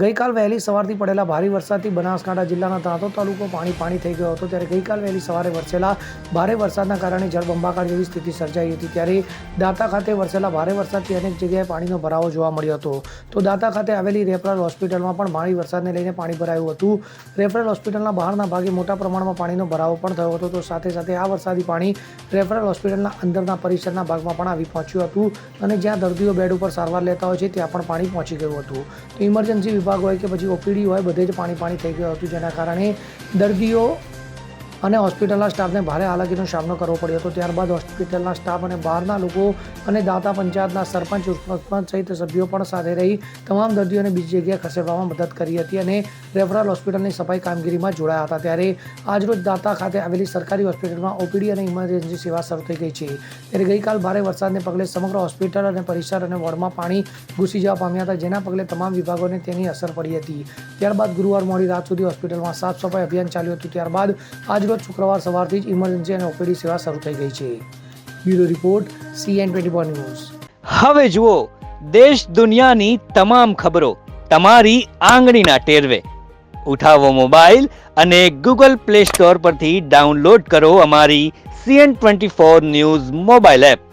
ગઈકાલ વહેલી સવારથી પડેલા ભારે વરસાદથી બનાસકાંઠા જિલ્લાના ત્રાંતો તાલુકો પાણી પાણી થઈ ગયો હતો. ત્યારે ગઈકાલ વહેલી સવારે વરસેલા ભારે વરસાદના કારણે જળબંબાકાર જેવી સ્થિતિ સર્જાઈ હતી. ત્યારે દાતા ખાતે વરસેલા ભારે વરસાદથી અનેક જગ્યાએ પાણીનો ભરાવો જોવા મળ્યો હતો. તો દાતા ખાતે આવેલી રેફરલ હોસ્પિટલમાં પણ ભારે વરસાદને લઈને પાણી ભરાયું હતું. રેફરલ હોસ્પિટલના બહારના ભાગે મોટા પ્રમાણમાં પાણીનો ભરાવો પણ થયો હતો. તો સાથે સાથે આ વરસાદી પાણી રેફરલ હોસ્પિટલના અંદરના પરિસરના ભાગમાં પણ આવી પહોંચ્યું હતું અને જ્યાં દર્દીઓ બેડ ઉપર સારવાર લેતા હોય છે, ત્યાં પણ પાણી પહોંચી ગયું હતું. તો ઇમરજન્સી વિભાગ હોય કે પછી ઓપીડી હોય, બધે જ પાણી પાણી થઈ ગયું હતું જેના કારણે દર્દીઓ અને હોસ્પિટલના સ્ટાફને ભારે હાલાકીનો સામનો કરવો પડ્યો હતો. ત્યારબાદ હોસ્પિટલના સ્ટાફ અને બહારના લોકો અને દાતા પંચાયતના સરપંચ, ઉપસરપંચ સહિત સભ્યો પણ સાથે રહી તમામ દર્દીઓને બીજી જગ્યાએ ખસેડવામાં મદદ કરી હતી અને રેફરલ હોસ્પિટલની સફાઈ કામગીરીમાં જોડાયા હતા. ત્યારે આજરોજ દાતા ખાતે આવેલી સરકારી હોસ્પિટલમાં ઓપીડી અને ઇમરજન્સી સેવા શરૂ થઈ ગઈ છે. ત્યારે ગઈકાલ ભારે વરસાદને પગલે સમગ્ર હોસ્પિટલ અને પરિસર અને વોર્ડમાં પાણી ઘૂસી જવા પામ્યા હતા, જેના પગલે તમામ વિભાગોને તેની અસર પડી હતી. ત્યારબાદ ગુરુવાર મોડી રાત સુધી હોસ્પિટલમાં સાફ સફાઈ અભિયાન ચાલ્યું હતું. ત્યારબાદ આજરોજ શુક્રવાર સવારથી જ ઇમરજન્સી અને ઓપીડી સેવા શરૂ થઈ ગઈ છે. Bureau report CN twenty four news હવે જુઓ, દેશ દુનિયાની તમામ ખબરો તમારી આંગળીના ટેરવે. ઉઠાવો મોબાઈલ અને ગૂગલ પ્લે સ્ટોર પરથી ડાઉનલોડ કરો અમારી CN twenty four news mobile app.